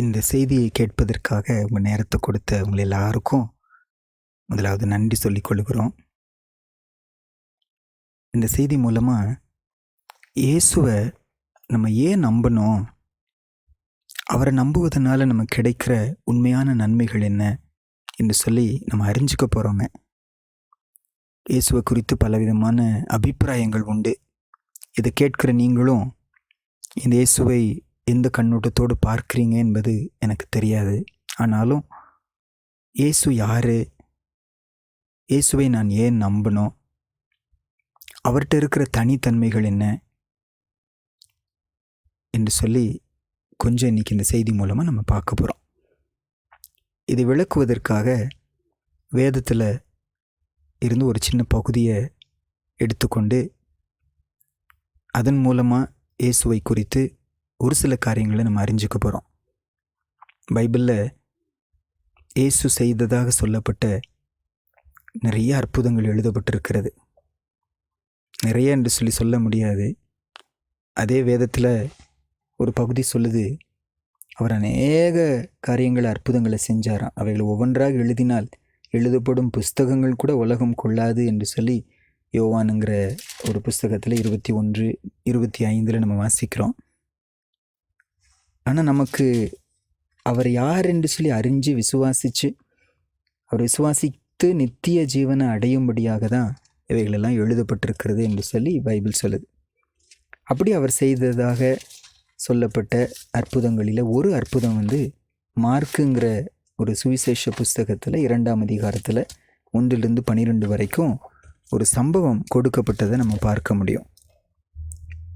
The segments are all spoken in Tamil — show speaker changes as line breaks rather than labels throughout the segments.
இந்த செய்தியை கேட்பதற்காக உங்கள் நேரத்தை கொடுத்த உங்கள் எல்லாருக்கும் முதலாவது நன்றி சொல்லிக் கொள்கிறோம். இந்த செய்தி மூலமாக இயேசுவை நம்ம ஏன் நம்பணும்? அவரை நம்புவதனால நம்ம கிடைக்கிற உண்மையான நன்மைகள் என்ன என்று சொல்லி நம்ம அறிஞ்சிக்க போகிறோங்க இயேசுவை குறித்து பலவிதமான அபிப்பிராயங்கள் உண்டு. இதை கேட்கிற நீங்களும் இந்த இயேசுவை எந்த கண்ணோட்டத்தோடு பார்க்குறீங்க என்பது எனக்கு தெரியாது. ஆனாலும் இயேசு யார்? இயேசுவை நான் ஏன் நம்பணும் அவர்கிட்ட இருக்கிற தனித்தன்மைகள் என்ன? என்று சொல்லி கொஞ்சம் இன்னைக்கு இந்த செய்தி மூலமாக நம்ம பார்க்க போகிறோம் இதை விளக்குவதற்காக வேதத்தில் இருந்து ஒரு சின்ன பகுதியை எடுத்துக்கொண்டு அதன் மூலமாக இயேசுவை குறித்து ஒரு சில காரியங்களை நம்ம அறிஞ்சிக்க போகிறோம் பைபிளில் இயேசு செய்ததாக சொல்லப்பட்ட நிறைய அற்புதங்கள் எழுதப்பட்டிருக்கிறது. நிறைய என்று சொல்லி சொல்ல முடியாது. அதே வேதத்தில் ஒரு பகுதி சொல்லுது. அவர் அநேக காரியங்களை அற்புதங்களை செஞ்சாராம். அவைகளை ஒவ்வொன்றாக எழுதினால் எழுதப்படும் புஸ்தகங்கள் கூட உலகம் கொள்ளாது என்று சொல்லி யோவானுங்கிற ஒரு புஸ்தகத்தில் இருபத்தி ஒன்று இருபத்தி ஐந்தில் நம்ம வாசிக்கிறோம். ஆனால் நமக்கு அவர் யார் என்று சொல்லி அறிஞ்சு விசுவாசித்து அவர் விசுவாசித்து நித்திய ஜீவனை அடையும்படியாக தான் இவைகளெல்லாம் எழுதப்பட்டிருக்கிறது என்று சொல்லி பைபிள் சொல்லுது. அப்படி அவர் செய்ததாக சொல்லப்பட்ட அற்புதங்களில் ஒரு அற்புதம் வந்து மார்க்குங்கிற ஒரு சுவிசேஷ புஸ்தகத்தில் இரண்டாம் அதிகாரத்தில் ஒன்றிலிருந்து பன்னிரெண்டு வரைக்கும் ஒரு சம்பவம் கொடுக்கப்பட்டதை நம்ம பார்க்க முடியும்.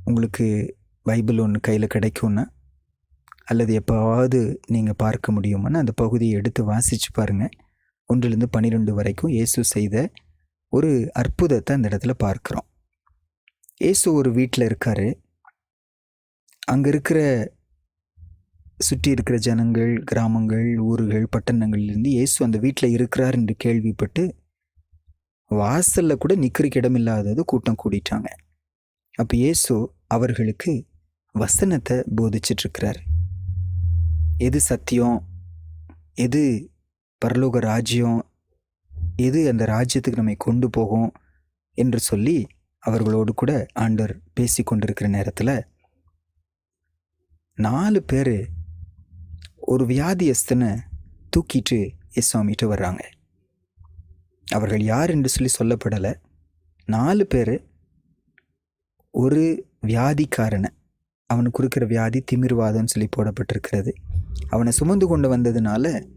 உங்களுக்கு பைபிள் ஒன்று கையில் கிடைக்கும்னா அல்லது எப்போவாவது நீங்கள் பார்க்க முடியுமான்னு அந்த பகுதியை எடுத்து வாசித்து பாருங்கள் ஒன்றிலிருந்து பன்னிரெண்டு வரைக்கும் இயேசு செய்த ஒரு அற்புதத்தை அந்த இடத்துல பார்க்குறோம். இயேசு ஒரு வீட்டில் இருக்கார். அங்கே இருக்கிற சுற்றி இருக்கிற ஜனங்கள் கிராமங்கள் ஊர்கள் பட்டணங்கள்லேருந்து இயேசு அந்த வீட்டில் இருக்கிறார் என்று கேள்விப்பட்டு வாசலில் கூட நிற்கிறக்கு இடமில்லாதது கூட்டம் கூடிட்டாங்க. அப்போ இயேசு அவர்களுக்கு வசனத்தை போதிச்சிட்ருக்கிறாரு எது சத்தியம்? எது பரலோக ராஜ்யம்? எது அந்த ராஜ்யத்துக்கு நம்மை கொண்டு போகும்? என்று சொல்லி அவர்களோடு கூட ஆண்டவர் பேசி கொண்டிருக்கிற நேரத்தில் நாலு பேர் ஒரு வியாதியஸ்தனை தூக்கிட்டு எஸ்வாமிட்டு வர்றாங்க. அவர்கள் யார் என்று சொல்லி சொல்லப்படலை. நாலு பேர் ஒரு வியாதிக்காரனை அவனுக்கு இருக்கிற வியாதி திமிர்வாதம்னு சொல்லி போடப்பட்டிருக்கிறது. அவனை சுமந்து கொண்டு வந்ததுனால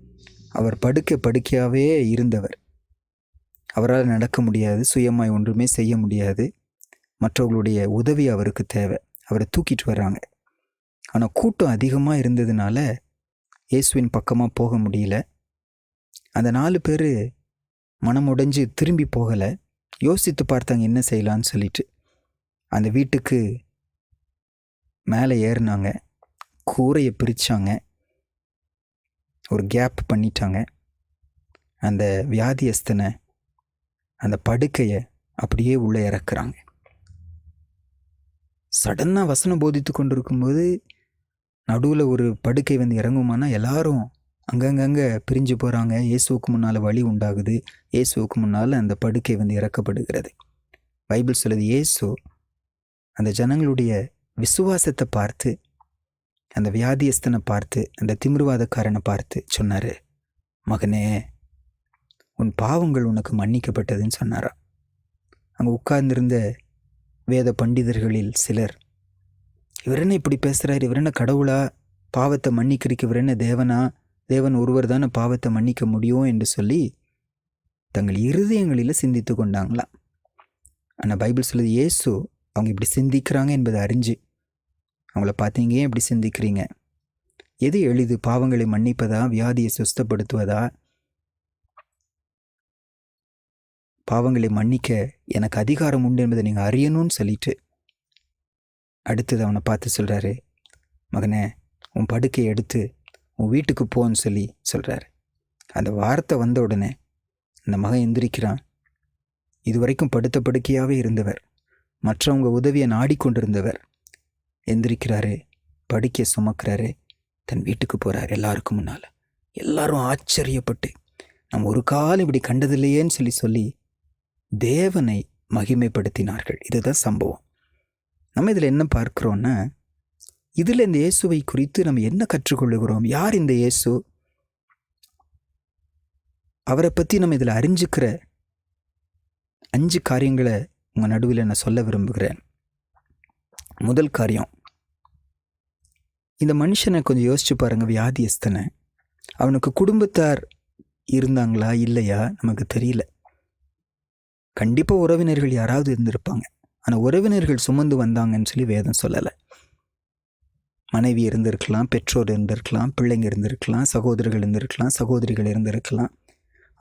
அவர் படுக்க படுக்கையாகவே இருந்தவர். அவரால் நடக்க முடியாது சுயமாய் ஒன்றுமே செய்ய முடியாது. மற்றவர்களுடைய உதவி அவருக்கு தேவை. அவரை தூக்கிட்டு வர்றாங்க. ஆனால் கூட்டம் அதிகமாக இருந்ததுனால இயேசுவின் பக்கமாக போக முடியல. அந்த நாலு பேர் மனமுடைஞ்சு திரும்பி போகலை. யோசித்து பார்த்தாங்க என்ன செய்யலான்னு சொல்லிட்டு. அந்த வீட்டுக்கு மேலே ஏறினாங்க. கூரையை பிரித்தாங்க ஒரு கேப் பண்ணிட்டாங்க. அந்த வியாதியஸ்தனை அந்த படுக்கையை அப்படியே உள்ளே இறக்குறாங்க. சடனாக வசனம் போதித்து கொண்டு இருக்கும்போது நடுவில் ஒரு படுக்கை வந்து இறங்குமானா எல்லாரும் அங்கங்கங்கே பிரிஞ்சு போகிறாங்க இயேசுவுக்கு முன்னால் வழி உண்டாகுது. இயேசுவுக்கு முன்னால் அந்த படுக்கை வந்து இறக்கப்படுகிறது. பைபிள் சொல்லுது இயேசு அந்த ஜனங்களுடைய விசுவாசத்தை பார்த்து அந்த வியாதியஸ்தனை பார்த்து அந்த திமிர்வாதக்காரனை பார்த்து சொன்னார் மகனே உன் பாவங்கள் உனக்கு மன்னிக்கப்பட்டதுன்னு சொன்னாராம். அங்கே உட்கார்ந்திருந்த வேத பண்டிதர்களில் சிலர் இவர் என்ன இப்படி பேசுகிறார் இவர் என்ன கடவுளா? பாவத்தை மன்னிக்கிறதுக்கு இவர் என்ன தேவனா? தேவன் ஒருவர் தானே பாவத்தை மன்னிக்க முடியும்? என்று சொல்லி தங்கள் இருதயங்களில் சிந்தித்து கொண்டாங்களாம். ஆனால் பைபிள் சொல்லுது இயேசு அவங்க இப்படி சிந்திக்கிறாங்க என்பதை அறிஞ்சு அவங்கள பார்த்தீங்க ஏன் இப்படி சிந்திக்கிறீங்க? எது எளிது? பாவங்களை மன்னிப்பதா? வியாதியை சுஸ்தப்படுத்துவதா? பாவங்களை மன்னிக்க எனக்கு அதிகாரம் உண்டு என்பதை நீங்கள் அறியணும்னு சொல்லிட்டு அடுத்தது அவனை பார்த்து சொல்கிறாரு மகனே உன் படுக்கையை எடுத்து உன் வீட்டுக்கு போன்னு சொல்லி சொல்கிறாரு அந்த வார்த்தை வந்த உடனே அந்த மகன் எந்திரிக்கிறான். இதுவரைக்கும் படுத்த படுக்கையாகவே இருந்தவர். மற்றவங்க உதவியை நாடிக்கொண்டிருந்தவர். எந்திரிக்கிறாரு படிக்க சுமக்கிறாரு தன் வீட்டுக்கு போகிறார் எல்லாருக்கும் முன்னால். எல்லாரும் ஆச்சரியப்பட்டு நம்ம ஒரு காலம் இப்படி கண்டதில்லையேன்னு சொல்லி சொல்லி தேவனை மகிமைப்படுத்தினார்கள். இதுதான் சம்பவம். நம்ம இதில் என்ன பார்க்குறோன்னா இதில் இந்த இயேசுவை குறித்து நம்ம என்ன கற்றுக்கொள்ளுகிறோம்? யார் இந்த இயேசு? அவரை பற்றி நம்ம இதில் அறிஞ்சிக்கிற அஞ்சு காரியங்களை உங்கள் நடுவில் நான் சொல்ல விரும்புகிறேன். முதல் காரியம் இந்த மனுஷனை கொஞ்சம் யோசிச்சு பாருங்க வியாதியஸ்தனை. அவனுக்கு குடும்பத்தார் இருந்தாங்களா இல்லையா நமக்கு தெரியல. கண்டிப்பாக உறவினர்கள் யாராவது இருந்திருப்பாங்க. ஆனால் உறவினர்கள் சுமந்து வந்தாங்கன்னு சொல்லி வேதம் சொல்லலை. மனைவி இருந்திருக்கலாம் பெற்றோர் இருந்திருக்கலாம் பிள்ளைங்க இருந்திருக்கலாம் சகோதரர்கள் இருந்திருக்கலாம் சகோதரிகள் இருந்திருக்கலாம்.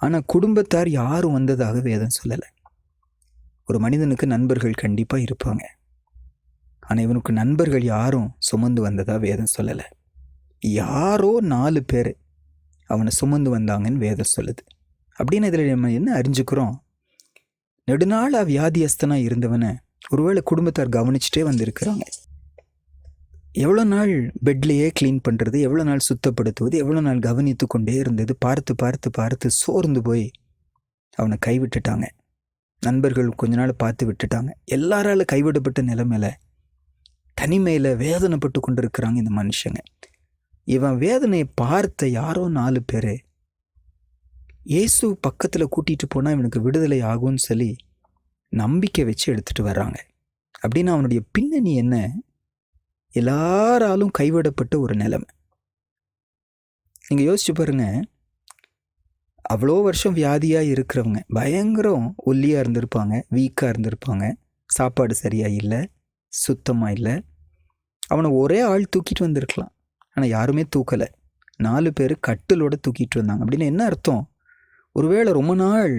ஆனால் குடும்பத்தார் யாரும் வந்ததாக வேதம் சொல்லலை. ஒரு மனிதனுக்கு நண்பர்கள் கண்டிப்பாக இருப்பாங்க. ஆனால் இவனுக்கு நண்பர்கள் யாரும் சுமந்து வந்ததாக வேதம் சொல்லலை. யாரோ நாலு பேர் அவனை சுமந்து வந்தாங்கன்னு வேதம் சொல்லுது. அப்படின்னு இதில் நம்ம என்ன அறிஞ்சுக்கிறோம்? நெடுநாளா வியாதியஸ்தனாக இருந்தவனை ஒருவேளை குடும்பத்தார் கவனிச்சுட்டே வந்திருக்கிறாங்க. எவ்வளோ நாள் பெட்லேயே க்ளீன் பண்ணுறது எவ்வளோ நாள் சுத்தப்படுத்துவது எவ்வளோ நாள் கவனித்து கொண்டே இருந்தது பார்த்து பார்த்து பார்த்து சோர்ந்து போய் அவனை கைவிட்டுட்டாங்க. நண்பர்கள் கொஞ்ச நாள் பார்த்து விட்டுட்டாங்க. எல்லாரால் கைவிடப்பட்ட நிலைமையில தனிமையில் வேதனைப்பட்டு கொண்டிருக்கிறாங்க இந்த மனுஷங்க. இவன் வேதனையை பார்த்த யாரோ நாலு பேர் இயேசு பக்கத்தில் கூட்டிகிட்டு போனால் இவனுக்கு விடுதலை ஆகும்னு சொல்லி நம்பிக்கை வச்சு எடுத்துகிட்டு வர்றாங்க. அப்படின்னா அவனுடைய பின்னணி என்ன? எல்லாராலும் கைவிடப்பட்ட ஒரு நிலைமை. நீங்கள் யோசிச்சு பாருங்கள் அவ்வளோ வருஷம் வியாதியாக இருக்கிறவங்க பயங்கரம் ஒல்லியாக இருந்திருப்பாங்க வீக்காக இருந்திருப்பாங்க சாப்பாடு சரியாக இல்லை சுத்தமாக இல்லை. அவனை ஒரே ஆள் தூக்கிட்டு வந்திருக்கலாம். ஆனால் யாருமே தூக்கலை. நாலு பேர் கட்டிலோட தூக்கிட்டு வந்தாங்க. அப்படின்னு என்ன அர்த்தம்? ஒருவேளை ரொம்ப நாள்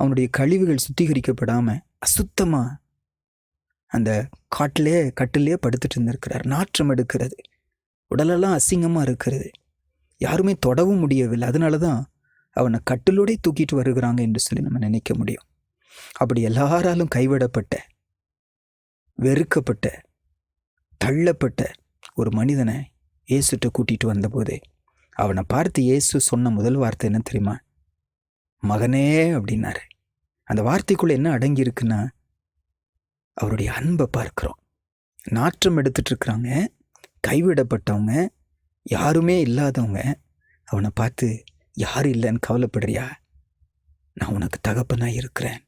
அவனுடைய கழிவுகள் சுத்திகரிக்கப்படாமல் அசுத்தமாக அந்த காட்டிலே கட்டிலே படுத்துட்டு இருந்திருக்கிறார். நாற்றம் எடுக்கிறது. உடலெல்லாம் அசிங்கமாக இருக்கிறது. யாருமே தொடவும் முடியவில்லை. அதனால தான் அவனை கட்டிலோடே தூக்கிட்டு வருகிறாங்க என்று சொல்லி நம்ம நினைக்க முடியும். அப்படி எல்லாராலும் கைவிடப்பட்ட வெறுக்கப்பட்ட தள்ளப்பட்ட ஒரு மனிதனை இயேசுகிட்ட கூட்டிட்டு வந்தபோது அவனை பார்த்து இயேசு சொன்ன முதல் வார்த்தை என்ன தெரியுமா? மகனே அப்படின்னாரு. அந்த வார்த்தைக்குள்ள என்ன அடங்கி இருக்குன்னா அவருடைய அன்பை பார்க்குறோம். நாற்றம் எடுத்துட்டு இருக்கிறாங்க கைவிடப்பட்டவங்க யாருமே இல்லாதவங்க. அவனை பார்த்து யாரும் இல்லைன்னு கவலைப்படுறியா? நான் உனக்கு தகப்பனாக இருக்கிறேன்.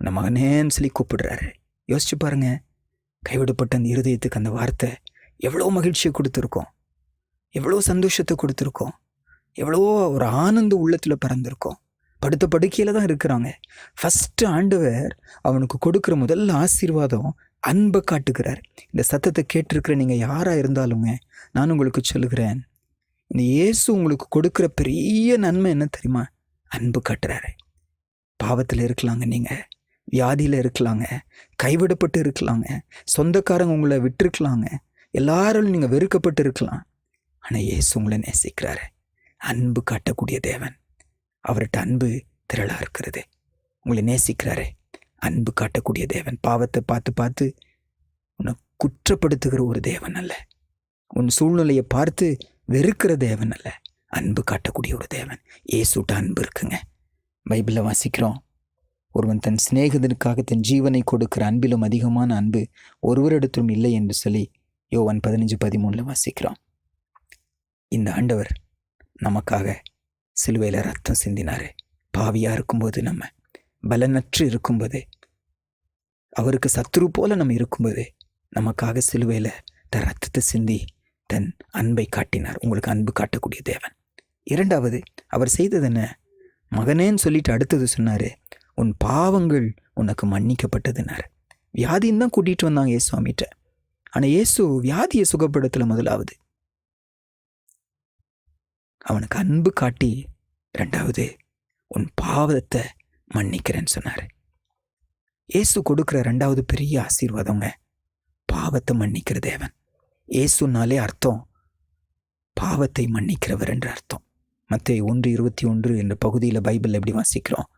உன்னை மகனேன்னு சொல்லி கூப்பிடுறாரு. யோசிச்சு பாருங்கள் கைவிடப்பட்ட அந்த இருதயத்துக்கு அந்த வார்த்தை எவ்வளோ மகிழ்ச்சியை கொடுத்துருக்கோம். எவ்வளோ சந்தோஷத்தை கொடுத்துருக்கோம். எவ்வளோ ஒரு ஆனந்த உள்ளத்தில் பிறந்திருக்கோம். படுத்த படுக்கையில் தான் இருக்கிறாங்க. ஃபஸ்ட்டு ஆண்டவர் அவனுக்கு கொடுக்குற முதல் ஆசீர்வாதம் அன்பை காட்டுகிறார். இந்த சத்தத்தை கேட்டிருக்கிற நீங்கள் யாராக இருந்தாலுங்க நான் உங்களுக்கு சொல்லுகிறேன். இந்த இயேசு உங்களுக்கு கொடுக்குற பெரிய நன்மை என்ன தெரியுமா? அன்பு காட்டுறாரு. பாவத்தில் இருக்கலாங்க நீங்கள் வியாதியில் இருக்கலாங்க. கைவிடப்பட்டு இருக்கலாங்க. சொந்தக்காரங்க உங்களை விட்டுருக்கலாங்க. எல்லாரும் நீங்கள் வெறுக்கப்பட்டு இருக்கலாம். ஆனால் இயேசு உங்களை நேசிக்கிறாரு. அன்பு காட்டக்கூடிய தேவன். அவர்கிட்ட அன்பு திரளாக இருக்கிறது. உங்களை நேசிக்கிறாரு. அன்பு காட்டக்கூடிய தேவன். பாவத்தை பார்த்து பார்த்து உன்னை குற்றப்படுத்துகிற ஒரு தேவன் அல்ல. உன் சூழ்நிலையை பார்த்து வெறுக்கிற தேவன் அல்ல. அன்பு காட்டக்கூடிய ஒரு தேவன். ஏசுட்ட அன்பு இருக்குங்க. பைபிளில் வாசிக்கிறோம். ஒருவன் தன் சிநேகிதனுக்காக தன் ஜீவனை கொடுக்கிற அன்பிலும் அதிகமான அன்பு ஒருவரிடத்திலும் இல்லை என்று சொல்லி யோவன் பதினஞ்சு பதிமூணில் வாசிக்கிறோம். இந்த ஆண்டவர் நமக்காக சிலுவையில் ரத்தம் சிந்தினார். பாவியாக இருக்கும்போது நம்ம பலனற்று இருக்கும்போது அவருக்கு சத்ரு போல நம்ம இருக்கும்போது நமக்காக சிலுவையில் தன் ரத்தத்தை சிந்தி தன் அன்பை காட்டினார். உங்களுக்கு அன்பு காட்டக்கூடிய தேவன். இரண்டாவது அவர் செய்தது என்ன? மகனேன்னு சொல்லிட்டு அடுத்தது சொன்னார் உன் பாவங்கள் உனக்கு மன்னிக்கப்பட்டதுனார். வியாதின்னு தான் கூட்டிகிட்டு வந்தாங்க ஏசு ஆனால் இயேசு வியாதியை சுகப்படுத்தல முதலாவது. அவனுக்கு அன்பு காட்டி ரெண்டாவது உன் பாவத்தை மன்னிக்கிறேன்னு சொன்னார். இயேசு கொடுக்குற ரெண்டாவது பெரிய ஆசீர்வாதங்க பாவத்தை மன்னிக்கிற தேவன். இயேசுனாலே அர்த்தம் பாவத்தை மன்னிக்கிறவர் என்ற அர்த்தம். மற்ற ஒன்று இருபத்தி ஒன்று என்ற பகுதியில் பைபிள் எப்படி வாசிக்கிறோம்?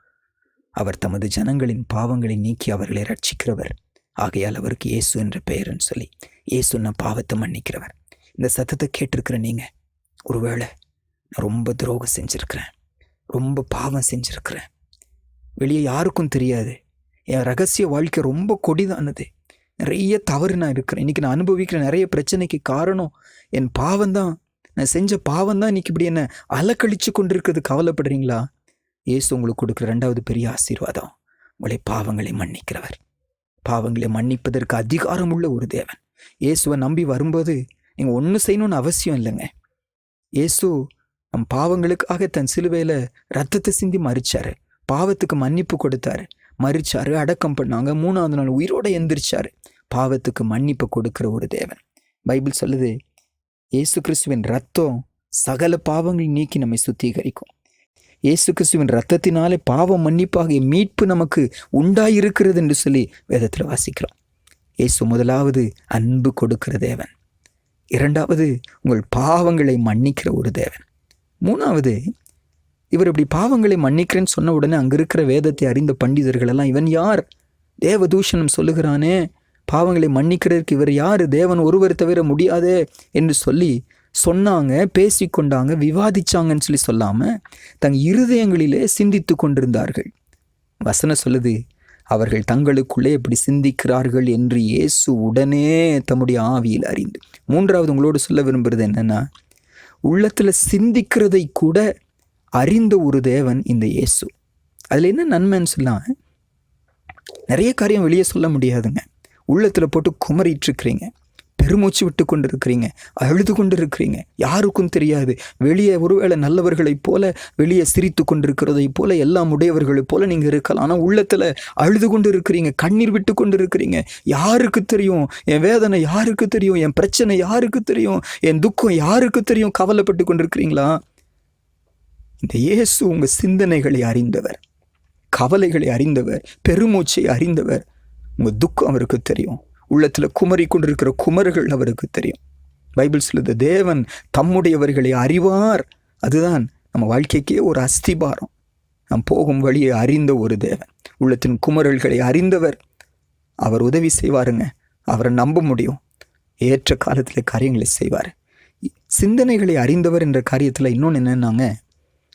அவர் தமது ஜனங்களின் பாவங்களை நீக்கி அவர்களை ரட்சிக்கிறவர் ஆகையால் அவருக்கு இயேசு என்ற பெயர்னு சொல்லி இயேசுன்னா பாவத்தை மன்னிக்கிறவர். இந்த சத்தத்தை கேட்டிருக்கிற நீங்கள் ஒருவேளை நான் ரொம்ப துரோகம் செஞ்சுருக்கிறேன் ரொம்ப பாவம் செஞ்சுருக்கிறேன். வெளியே யாருக்கும் தெரியாது. என் ரகசிய வாழ்க்கை ரொம்ப கொடிதானது. நிறைய தவறு நான் இருக்கிறேன். இன்றைக்கி நான் அனுபவிக்கிற நிறைய பிரச்சனைக்கு காரணம் என் பாவம்தான். நான் செஞ்ச பாவம் தான் இன்றைக்கி இப்படி என்ன கொண்டு கொண்டிருக்கிறது கவலைப்படுறீங்களா? இயேசு உங்களுக்கு கொடுக்குற ரெண்டாவது பெரிய ஆசீர்வாதம் உங்களை பாவங்களை மன்னிக்கிறவர். பாவங்களை மன்னிப்பதற்கு அதிகாரம் உள்ள ஒரு தேவன். இயேசுவை நம்பி வரும்போது நீங்கள் ஒன்றும் செய்யணும்னு அவசியம் இல்லைங்க. இயேசு நம் பாவங்களுக்காக தன் சிலுவையில் ரத்தத்தை சிந்தி மறிச்சார் பாவத்துக்கு மன்னிப்பு கொடுத்தாரு. மறிச்சாரு அடக்கம் பண்ணாங்க. மூணாவது நாள் உயிரோட எந்திரிச்சாரு. பாவத்துக்கு மன்னிப்பு கொடுக்குற ஒரு தேவன். பைபிள் சொல்லுது இயேசு கிறிஸ்துவின் ரத்தம் சகல பாவங்கள் நீக்கி நம்மை சுத்திகரிக்கும். இயேசு கிறிஸ்துவின் ரத்தத்தினாலே பாவம் மன்னிப்பாகிய மீட்பு நமக்கு உண்டாயிருக்கிறது என்று சொல்லி வேதத்தில் வாசிக்கிறோம். இயேசு முதலாவது அன்பு கொடுக்கிற தேவன். இரண்டாவது உங்கள் பாவங்களை மன்னிக்கிற ஒரு தேவன். மூணாவது இவர் இப்படி பாவங்களை மன்னிக்கிறேன்னு சொன்ன உடனே அங்கே இருக்கிற வேதத்தை அறிந்த பண்டிதர்கள் எல்லாம் இவன் யார்? தேவதூஷணம் சொல்லுகிறானே. பாவங்களை மன்னிக்கிறதுக்கு இவர் யார்? தேவன் ஒருவர் தவிர முடியாதே என்று சொல்லி சொன்னாங்க பேசிக்கொண்டாங்க விவாதிச்சாங்கன்னு சொல்லி சொல்லாமல் தங் இருதயங்களிலே சிந்தித்து கொண்டிருந்தார்கள். வசனம் சொல்லுது அவர்கள் தங்களுக்குள்ளே எப்படி சிந்திக்கிறார்கள் என்று இயேசு உடனே தம்முடைய ஆவியில் அறிந்து. மூன்றாவது உங்களோடு சொல்ல விரும்புகிறது என்னென்னா உள்ளத்தில் சிந்திக்கிறதை கூட அறிந்த ஒரு தேவன் இந்த இயேசு. அதில் என்ன நன்மைன்னு சொல்லலாம் நிறைய காரியம் வெளியே சொல்ல முடியாதுங்க. உள்ளத்தில் போட்டு குமரிட்டுருக்கிறீங்க. பெருமூச்சு விட்டு கொண்டு இருக்கிறீங்க அழுது கொண்டு இருக்கிறீங்க யாருக்கும் தெரியாது. வெளியே ஒருவேளை நல்லவர்களைப் போல வெளியே சிரித்து கொண்டிருக்கிறதை போல எல்லாம் உடையவர்களைப் போல நீங்கள் இருக்கலாம். ஆனால் உள்ளத்தில் அழுது கொண்டு இருக்கிறீங்க கண்ணீர் விட்டு கொண்டு இருக்கிறீங்க யாருக்கு தெரியும்? என் வேதனை யாருக்கு தெரியும்? என் பிரச்சனை யாருக்கு தெரியும்? என் துக்கம் யாருக்கு தெரியும்? கவலைப்பட்டு கொண்டிருக்கிறீங்களா? இந்த இயேசு உங்கள் சிந்தனைகளை அறிந்தவர். கவலைகளை அறிந்தவர். பெருமூச்சை அறிந்தவர். உங்கள் துக்கம் அவருக்கு தெரியும். உள்ளத்தில் குமரி கொண்டிருக்கிற குமர்கள் அவருக்கு தெரியும். பைபிள் சொல்லுது தேவன் தம்முடையவர்களை அறிவார். அதுதான் நம்ம வாழ்க்கைக்கே ஒரு அஸ்திபாரம். நாம் போகும் வழியை அறிந்த ஒரு தேவன் உள்ளத்தின் குமரல்களை அறிந்தவர். அவர் உதவி செய்வாருங்க அவரை நம்ப முடியும். ஏற்ற காலத்தில் காரியங்களை செய்வார். சிந்தனைகளை அறிந்தவர் என்ற காரியத்தில் இன்னொன்று என்னன்னாங்க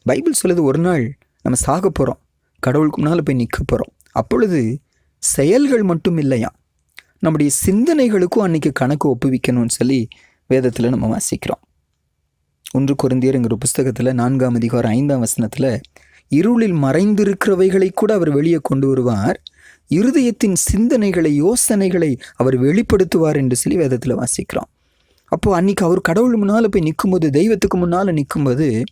பைபிள் சொல்லுது ஒரு நாள் நம்ம சாக போகிறோம் கடவுளுக்கு முன்னால் போய் நிற்க போகிறோம் அப்பொழுது செயல்கள் மட்டும் இல்லையா நம்முடைய சிந்தனைகளுக்கும் அன்றைக்கி கணக்கு ஒப்புவிக்கணும்னு சொல்லி வேதத்தில் நம்ம வாசிக்கிறோம். ஒன்று குருந்தியருங்கிற புஸ்தகத்தில் நான்காம் அதிகாரம் ஐந்தாம் வசனத்தில் இருளில் மறைந்திருக்கிறவைகளை கூட அவர் வெளியே கொண்டு வருவார். இருதயத்தின் சிந்தனைகளை யோசனைகளை அவர் வெளிப்படுத்துவார் என்று சொல்லி வேதத்தில் வாசிக்கிறோம். அப்போது அன்றைக்கி அவர் கடவுள் முன்னால் போய் நிற்கும்போது தெய்வத்துக்கு முன்னால் நிற்கும்போது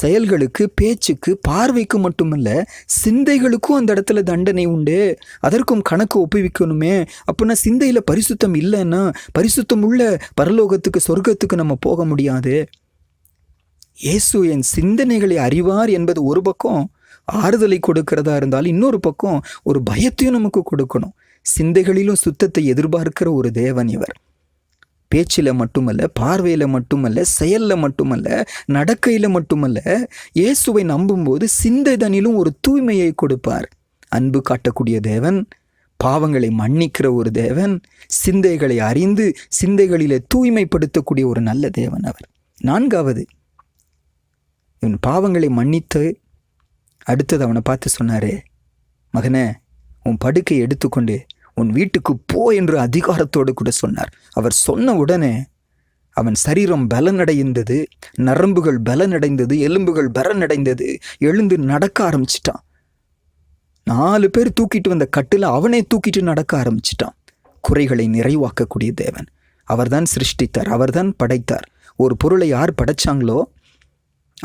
செயல்களுக்கு பேச்சுக்கு பார்வைக்கு மட்டுமல்ல சிந்தைகளுக்கும் அந்த இடத்துல தண்டனை உண்டு. அதற்கும் கணக்கு ஒப்புவிக்கணுமே. அப்படின்னா சிந்தையில் பரிசுத்தம் இல்லைன்னா பரிசுத்தம் உள்ள பரலோகத்துக்கு சொர்க்கத்துக்கு நம்ம போக முடியாது. இயேசு என் சிந்தனைகளை அறிவார் என்பது ஒரு பக்கம் ஆறுதலை கொடுக்கிறதா இருந்தாலும் இன்னொரு பக்கம் ஒரு பயத்தையும் நமக்கு கொடுக்கணும். சிந்தைகளிலும் சுத்தத்தை எதிர்பார்க்கிற ஒரு தேவன் இவர். பேச்சில் மட்டுமல்ல பார்வையில் மட்டுமல்ல செயலில் மட்டுமல்ல நடக்கையில் மட்டுமல்ல இயேசுவை நம்பும்போது சிந்தைதனிலும் ஒரு தூய்மையை கொடுப்பார். அன்பு காட்டக்கூடிய தேவன் பாவங்களை மன்னிக்கிற ஒரு தேவன் சிந்தைகளை அறிந்து சிந்தைகளிலே தூய்மைப்படுத்தக்கூடிய ஒரு நல்ல தேவன் அவர். நான்காவது இவன் பாவங்களை மன்னித்து அடுத்தது அவனை பார்த்து சொன்னாரே மகனே உன் படுக்கை எடுத்துக்கொண்டு உன் வீட்டுக்கு போ என்று அதிகாரத்தோடு கூட சொன்னார். அவர் சொன்ன உடனே அவன் சரீரம் பலனடைந்தது நரம்புகள் பலனடைந்தது எலும்புகள் பலனடைந்தது எழுந்து நடக்க ஆரம்பிச்சிட்டான். நாலு பேர் தூக்கிட்டு வந்த கட்டில் அவனே தூக்கிட்டு நடக்க ஆரம்பிச்சிட்டான். குறைகளை நிறைவாக்கக்கூடிய தேவன். அவர்தான் சிருஷ்டித்தார் அவர்தான் படைத்தார். ஒரு பொருளை யார் படைச்சாங்களோ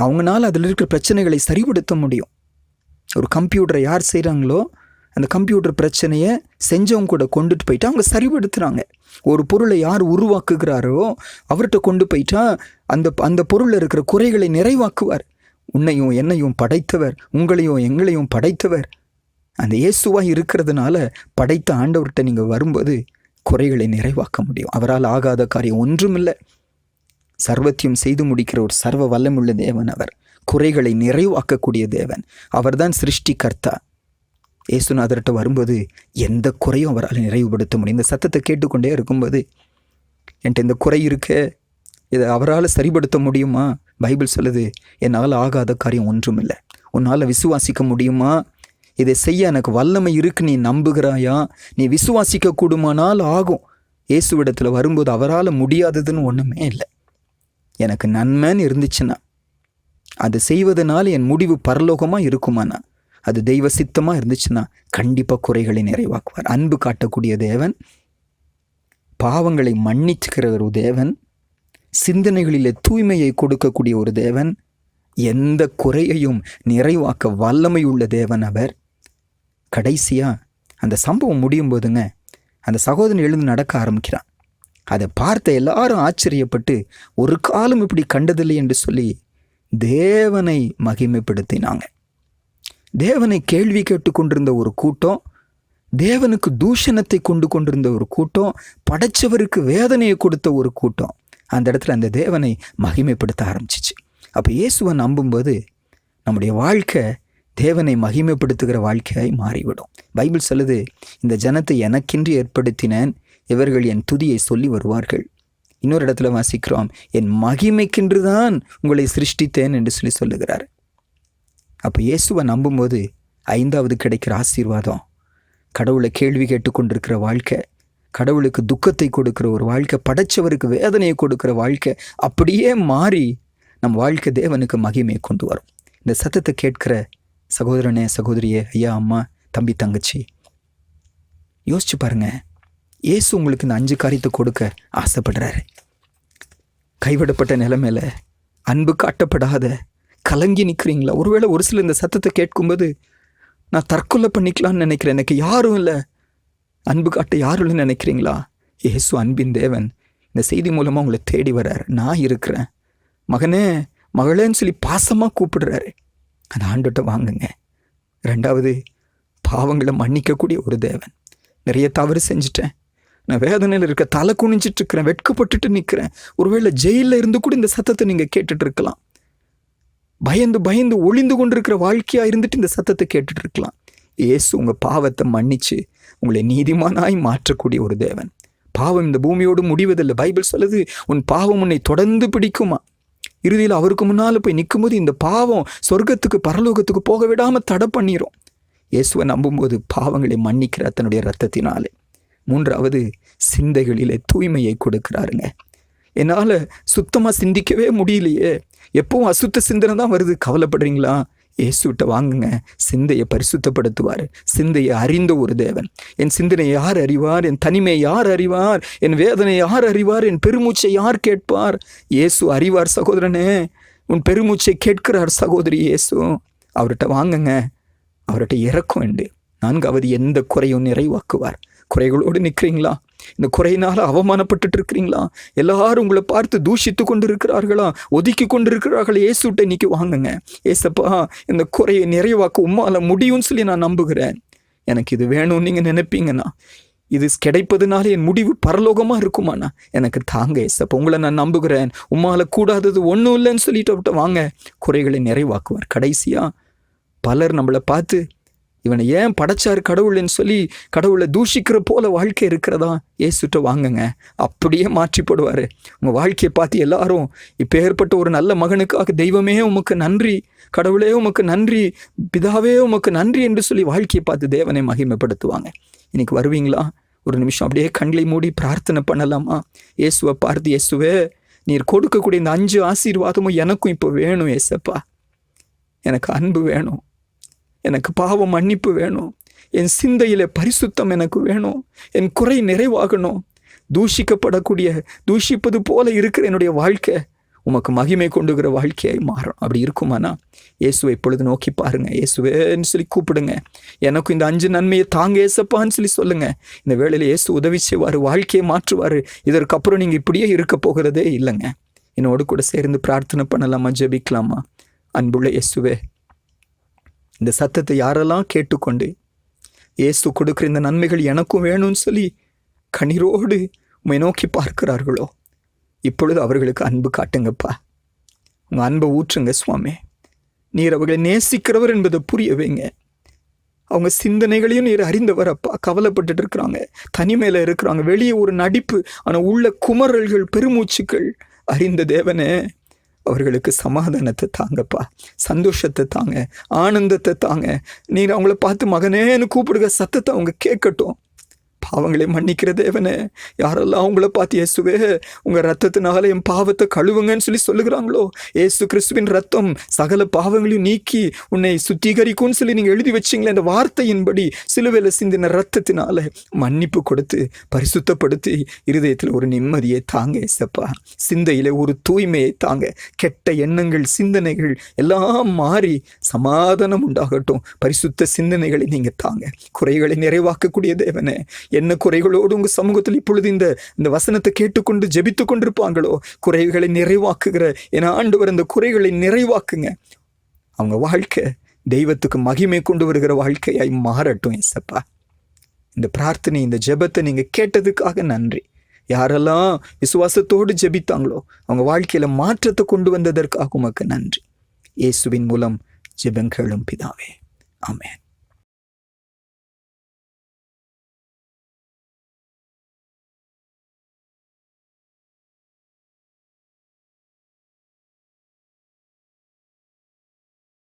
அவங்களால அதில் இருக்கிற பிரச்சனைகளை சரிப்படுத்த முடியும். ஒரு கம்ப்யூட்டரை யார் செய்கிறாங்களோ அந்த கம்ப்யூட்டர் பிரச்சனையை செஞ்சவங்க கூட கொண்டுட்டு போயிட்டு அவங்க சரிபடுத்துகிறாங்க ஒரு பொருளை யார் உருவாக்குகிறாரோ அவர்கிட்ட கொண்டு போயிட்டா அந்த அந்த பொருளில் இருக்கிற குறைகளை நிறைவாக்குவார். உன்னையும் என்னையும் படைத்தவர் உங்களையும் எங்களையும் படைத்தவர். அந்த இயேசுவாக இருக்கிறதுனால படைத்த ஆண்டவர்கிட்ட நீங்கள் வரும்போது குறைகளை நிறைவாக்க முடியும். அவரால் ஆகாத காரியம் ஒன்றுமில்லை. சர்வத்தியம் செய்து முடிக்கிற ஒரு சர்வ வல்லமுள்ள தேவன் அவர். குறைகளை நிறைவாக்கக்கூடிய தேவன். அவர்தான் சிருஷ்டிகர்த்தா. இயேசுநாதர்கிட்ட வரும்போது எந்த குறையும் அவரால் நிறைவுபடுத்த முடியும். இந்த சத்தத்தை கேட்டுக்கொண்டே இருக்கும்போது என்கிட்ட இந்த குறை இருக்க இதை அவரால் சரிப்படுத்த முடியுமா? பைபிள் சொல்லுது என்னால் ஆகாத காரியம் ஒன்றும் இல்லை உன்னால் விசுவாசிக்க முடியுமா? இதை செய்ய எனக்கு வல்லமை இருக்கு நீ நம்புகிறாயா? நீ விசுவாசிக்க கூடுமானால் ஆகும். இயேசுவிடத்தில் வரும்போது அவரால் முடியாததுன்னு ஒன்றுமே இல்லை. எனக்கு நன்மைன்னு இருந்துச்சுன்னா அது செய்வதனால் என் முடிவு பரலோகமாக இருக்குமாண்ணா அது தெய்வ சித்தமாக இருந்துச்சுன்னா கண்டிப்பாக குறைகளை நிறைவாக்குவார். அன்பு காட்டக்கூடிய தேவன் பாவங்களை மன்னிச்சுக்கிற ஒரு தேவன் சிந்தனைகளிலே தூய்மையை கொடுக்கக்கூடிய ஒரு தேவன் எந்த குறையையும் நிறைவாக்க வல்லமை உள்ள தேவன் அவர். கடைசியா அந்த சம்பவம் முடியும் போதுங்க அந்த சகோதரன் எழுந்து நடக்க ஆரம்பிக்கிறான். அதை பார்த்த எல்லாரும் ஆச்சரியப்பட்டு ஒரு காலம் இப்படி கண்டதில்லை என்று சொல்லி தேவனை மகிமைப்படுத்தினாங்க. தேவனை கேள்வி கேட்டு கொண்டிருந்த ஒரு கூட்டம் தேவனுக்கு தூஷணத்தை கொண்டு கொண்டிருந்த ஒரு கூட்டம் படைச்சவருக்கு வேதனையை கொடுத்த ஒரு கூட்டம். அந்த இடத்துல அந்த தேவனை மகிமைப்படுத்த ஆரம்பிச்சிச்சு. அப்போ இயேசுவை நம்பும்போது நம்முடைய வாழ்க்கை தேவனை மகிமைப்படுத்துகிற வாழ்க்கையாய் மாறிவிடும். பைபிள் சொல்லுது இந்த ஜனத்தை எனக்கென்று ஏற்படுத்தினேன் இவர்கள் என் துதியை சொல்லி வருவார்கள். இன்னொரு இடத்துல வாசிக்கிறோம் என் மகிமைக்கென்று தான் உங்களை சிருஷ்டித்தேன் என்று சொல்லி சொல்லுகிறார். அப்போ இயேசுவை நம்பும்போது ஐந்தாவது கிடைக்கிற ஆசீர்வாதம். கடவுளை கேள்வி கேட்டுக்கொண்டிருக்கிற வாழ்க்கை கடவுளுக்கு துக்கத்தை கொடுக்கிற ஒரு வாழ்க்கை படைச்சவருக்கு வேதனையை கொடுக்கிற வாழ்க்கை அப்படியே மாறி நம் வாழ்க்கை தேவனுக்கு மகிமையை கொண்டு வரும். இந்த சத்தத்தை கேட்கிற சகோதரனே சகோதரியே ஐயா அம்மா தம்பி தங்கச்சி யோசிச்சு பாருங்க. இயேசு உங்களுக்கு இந்த அஞ்சு காரியத்தை கொடுக்க ஆசைப்படுறாரு. கைவிடப்பட்ட நிலைமையில அன்பு காட்டப்படாத கலங்கி நிற்கிறீங்களா ஒருவேளை ஒரு சில இந்த சத்தத்தை கேட்கும்போது நான் தற்கொலை பண்ணிக்கலான்னு நினைக்கிறேன். எனக்கு யாரும் இல்லை. அன்பு காட்ட யாரும் இல்லைன்னு நினைக்கிறீங்களா? இயேசு அன்பின் தேவன். இந்த செய்தி மூலமாக உங்களை தேடி வர்றார். நான் இருக்கிறேன். மகனே மகளேன்னு சொல்லி பாசமாக கூப்பிடுறாரு. அந்த ஆண்டுகிட்ட வாங்குங்க. ரெண்டாவது பாவங்களை மன்னிக்கக்கூடிய ஒரு தேவன். நிறைய தவறு செஞ்சுட்டேன். நான் வேதனையில் இருக்க தலை குனிஞ்சிட்டு இருக்கிறேன். வெட்கப்பட்டுட்டு நிற்கிறேன் ஒருவேளை ஜெயிலில் இருந்து கூட இந்த சத்தத்தை நீங்கள் கேட்டுட்டு இருக்கலாம். பயந்து பயந்து ஒளிந்து கொண்டிருக்கிற வாழ்க்கையா இருந்துட்டு இந்த சத்தத்தை கேட்டுட்டு இருக்கலாம். ஏசு உங்க பாவத்தை மன்னிச்சு உங்களை நீதிமானாய் மாற்றக்கூடிய ஒரு தேவன். பாவம் இந்த பூமியோடு முடிவதில்லை. பைபிள் சொல்லுது உன் பாவம் உன்னை தொடர்ந்து பிடிக்குமா? இறுதியில் அவருக்கு முன்னால் போய் நிற்கும்போது இந்த பாவம் சொர்க்கத்துக்கு பரலோகத்துக்கு போக விடாமல் தடை பண்ணிடும் இயேசுவை நம்பும்போது பாவங்களை மன்னிக்கிறார் தன்னுடைய ரத்தத்தினாலே மூன்றாவது சிந்தைகளிலே தூய்மையை கொடுக்கிறாருங்க. என்னால் சுத்தமாக சிந்திக்கவே முடியலையே. எப்பவும் அசுத்த சிந்தனை தான் வருது. கவலைப்படுறீங்களா? இயேசுகிட்ட வாங்குங்க. சிந்தையை பரிசுத்தப்படுத்துவார். சிந்தையை அறிந்த ஒரு தேவன். என் சிந்தனை யார் அறிவார்? என் தனிமையை யார் அறிவார்? என் வேதனை யார் அறிவார்? என் பெருமூச்சை யார் கேட்பார்? இயேசு அறிவார் சகோதரனே. உன் பெருமூச்சை கேட்கிறார் சகோதரி இயேசு. அவர்கிட்ட வாங்குங்க. அவர்கிட்ட இறக்கும் உண்டு நான்காவது எந்த குறையும் நிறைவாக்குவார். குறைகளோடு நிற்கிறீங்களா இந்த குறையினால் அவமானப்பட்டுட்டு இருக்கிறீங்களா எல்லாரும் உங்களை பார்த்து தூஷித்து கொண்டு இருக்கிறார்களா ஒதுக்கி கொண்டு இருக்கிறார்கள் ஏசுட்ட இன்னைக்கு வாங்குங்க. ஏசப்பா இந்த குறையை நிறைவாக்க உம்மால முடியும்னு சொல்லி நான் நம்புகிறேன். எனக்கு இது வேணும்னு நீங்கள் நினைப்பீங்கன்னா இது கிடைப்பதுனால என் முடிவு பரலோகமாக இருக்குமாண்ணா. எனக்கு தாங்க ஏசப்பா உங்களை நான் நம்புகிறேன். உம்மால கூடாதது ஒன்றும் இல்லைன்னு சொல்லிட்டு விட்டு வாங்க. குறைகளை நிறைவாக்குவார். கடைசியாக பலர் நம்மளை பார்த்து இவனை ஏன் படைச்சார் கடவுள்னு சொல்லி கடவுளை தூஷிக்கிற போல வாழ்க்கை இருக்கிறதா? ஏசுட்ட வாங்குங்க. அப்படியே மாற்றி போடுவார். உங்கள் வாழ்க்கையை பார்த்து எல்லாரும் இப்போ ஏற்பட்ட ஒரு நல்ல மகனுக்காக தெய்வமே உமக்கு நன்றி. கடவுளே உமக்கு நன்றி. பிதாவே உமக்கு நன்றி என்று சொல்லி வாழ்க்கையை பார்த்து தேவனை மகிமைப்படுத்துவாங்க. இன்னைக்கு வருவீங்களா? ஒரு நிமிஷம் அப்படியே கண்களை மூடி பிரார்த்தனை பண்ணலாமா? இயேசுவை பார்த்து இயேசுவே நீர் கொடுக்கக்கூடிய இந்த அஞ்சு ஆசீர்வாதமும் எனக்கும் இப்போ வேணும் ஏசப்பா எனக்கு அன்பு வேணும். எனக்கு பாவ மன்னிப்பு வேணும். என் சிந்தையில் பரிசுத்தம் எனக்கு வேணும். என் குறை நிறைவாகணும். தூஷிக்கப்படக்கூடிய தூஷிப்பது போல இருக்கிற என்னுடைய வாழ்க்கை உமக்கு மகிமை கொண்டுகிற வாழ்க்கையாய் மாறும். அப்படி இருக்குமானா? இயேசுவை இப்பொழுது நோக்கி பாருங்கள் இயேசுவேன்னு சொல்லி கூப்பிடுங்க. எனக்கும் இந்த அஞ்சு நன்மையை தாங்க ஏசப்பான்னு சொல்லி சொல்லுங்கள் இந்த வேளையில் இயேசு உதவி செய்வார் வாழ்க்கையை மாற்றுவார். இதற்கப்புறம் நீங்கள் இப்படியே இருக்க போகிறதே இல்லைங்க. என்னோடு கூட சேர்ந்து பிரார்த்தனை பண்ணலாமா? ஜெபிக்கலாமா? அன்புள்ள இயேசுவே இந்த சத்தத்தை யாரெல்லாம் கேட்டுக்கொண்டு இயேசு கொடுக்குற இந்த நன்மைகள் எனக்கும் வேணும்னு சொல்லி கண்ணீரோடு உம்மை நோக்கி பார்க்கிறார்களோ? இப்பொழுது அவர்களுக்கு அன்பு காட்டுங்கப்பா. உங்கள் அன்பை ஊற்றுங்க சுவாமி. நீர் அவர்களை நேசிக்கிறவர் என்பதை புரிய வைங்க.
அவங்க சிந்தனைகளையும் நீர் அறிந்தவர் அப்பா கவலைப்பட்டுட்டு இருக்கிறாங்க. தனிமையில் இருக்கிறாங்க. வெளியே ஒரு நடிப்பு. ஆனால் உள்ள குமரல்கள் பெருமூச்சுக்கள் அறிந்த தேவனே அவர்களுக்கு சமாதானத்தை தாங்கப்பா. சந்தோஷத்தை தாங்க. ஆனந்தத்தை தாங்க. நீர் அவங்கள பார்த்து மகனேன்னு கூப்பிடுங்க. சத்தத்தை அவங்க கேட்கட்டும். பாவங்களை மன்னிக்கிற தேவனே. யாரெல்லாம் அவங்கள பார்த்து இயேசுவே உங்க ரத்தத்தினால என் பாவத்தை கழுவுங்கன்னு சொல்லி சொல்லுகிறாங்களோ ஏசு கிறிஸ்துவின் ரத்தம் சகல பாவங்களையும் நீக்கி உன்னை சுத்திகரிக்கும்னு சொல்லி நீங்க எழுதி வச்சிங்களே அந்த வார்த்தையின்படி சிலுவையில் சிந்தின ரத்தத்தினால மன்னிப்பு கொடுத்து பரிசுத்தப்படுத்தி இருதயத்தில் ஒரு நிம்மதியை தாங்க ஏசப்பா சிந்தையில் ஒரு தூய்மையை தாங்க. கெட்ட எண்ணங்கள் சிந்தனைகள் எல்லாம் மாறி சமாதானம் உண்டாகட்டும். பரிசுத்த சிந்தனைகளை நீங்க தாங்க. குறைகளை நிறைவாக்கக்கூடிய தேவனே. என்ன குறைகளோடு உங்கள் சமூகத்தில் இப்பொழுது இந்த இந்த வசனத்தை கேட்டுக்கொண்டு ஜெபித்து கொண்டிருப்பாங்களோ? குறைகளை நிறைவாக்குகிற என ஆண்டவர் அந்த குறைகளை நிறைவாக்குங்க. அவங்க வாழ்க்கை தெய்வத்துக்கு மகிமை கொண்டு வருகிற வாழ்க்கையாய் மாறட்டும் ஏசப்பா. இந்த பிரார்த்தனை இந்த ஜெபத்தை நீங்கள் கேட்டதுக்காக நன்றி. யாரெல்லாம் விசுவாசத்தோடு ஜெபித்தாங்களோ அவங்க வாழ்க்கையில மாற்றத்தை கொண்டு வந்ததற்காக உமக்கு நன்றி. இயேசுவின் மூலம் ஜெபங்களும் பிதாவே. ஆமேன்.